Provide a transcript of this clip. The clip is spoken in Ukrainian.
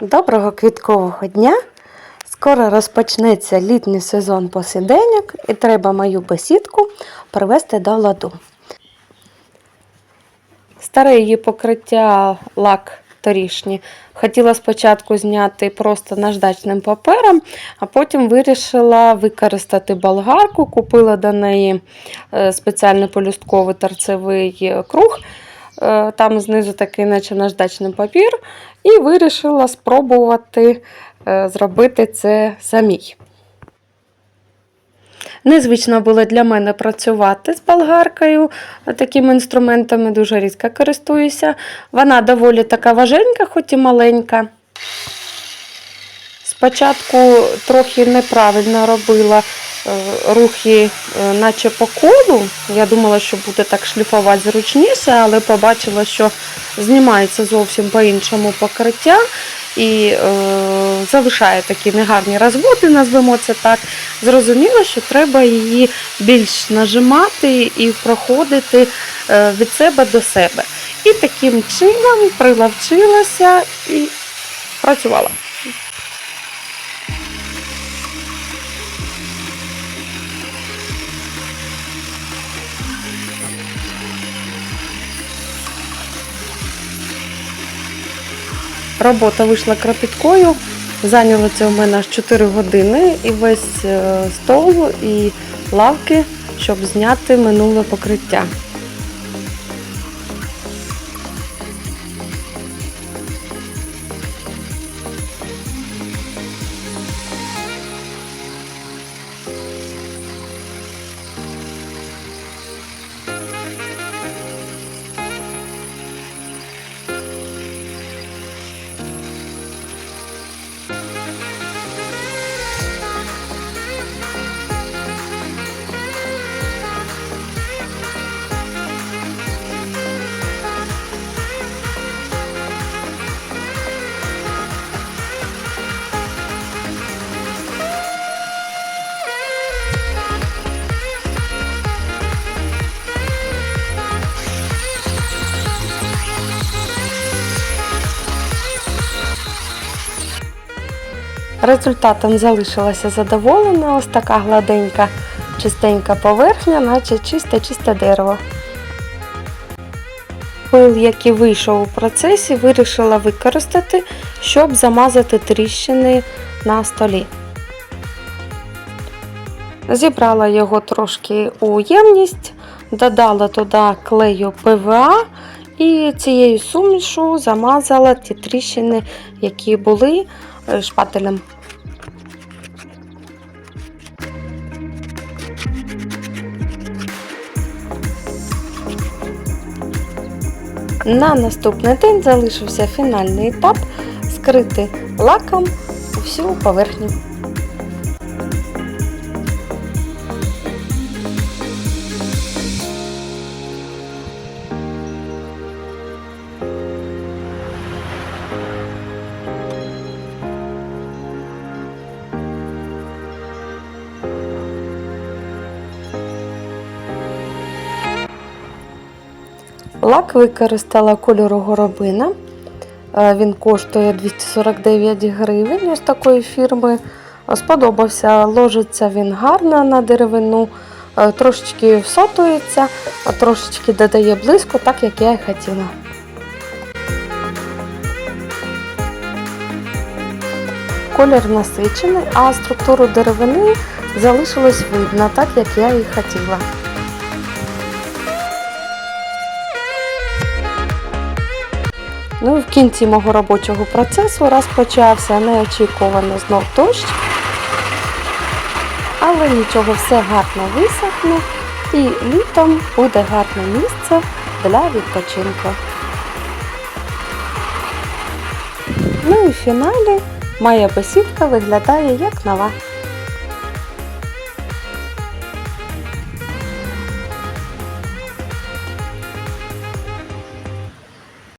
Доброго квіткового дня! Скоро розпочнеться літній сезон посиденьок і треба мою бесідку привести до ладу. Старе її покриття лак торішній. Хотіла спочатку зняти просто наждачним папером, а потім вирішила використати болгарку. Купила до неї е, спеціальний полюстковий торцевий е, круг. Е, Там знизу такий, наче наждачний папір, і вирішила спробувати е, зробити це самій. Незвично було для мене працювати з болгаркою. Такими інструментами дуже рідко користуюся. Вона доволі така важенька, хоч і маленька. Спочатку трохи неправильно робила е, рухи, е, наче по колу. Я думала, що буде так шліфувати зручніше, але побачила, що знімається зовсім по-іншому покриття і е, залишає такі негарні розводи, назвемо це так. Зрозуміло, що треба її більш нажимати і проходити е, від себе до себе. І таким чином прилавчилася і працювала. Робота вийшла кропіткою. Зайняло це у мене аж 4 години і весь е, стол і лавки, щоб зняти минуле покриття. Результатом залишилася задоволена. Ось така гладенька, чистенька поверхня, наче чисте-чисте дерево. Пил, який вийшов у процесі, вирішила використати, щоб замазати тріщини на столі. Зібрала його трошки у ємність, додала туди клею ПВА і цією сумішу замазала ті тріщини, які були шпателем. На наступний день залишився фінальний етап скрити лаком всю поверхню. Лак використала кольору горобина. Е, Він коштує 249 гривень ось такої фірми. Е, Сподобався, ложиться він гарно на деревину, е, трошечки всотується, а трошечки додає близько, так як я і хотіла. Колір насичений, а структуру деревини залишилось видно, так як я і хотіла. Ну і в кінці мого робочого процесу розпочався неочікувано знов дощ. Але нічого, все гарно висохне і літом буде гарне місце для відпочинку. Ну і в фіналі моя бесідка виглядає як нова.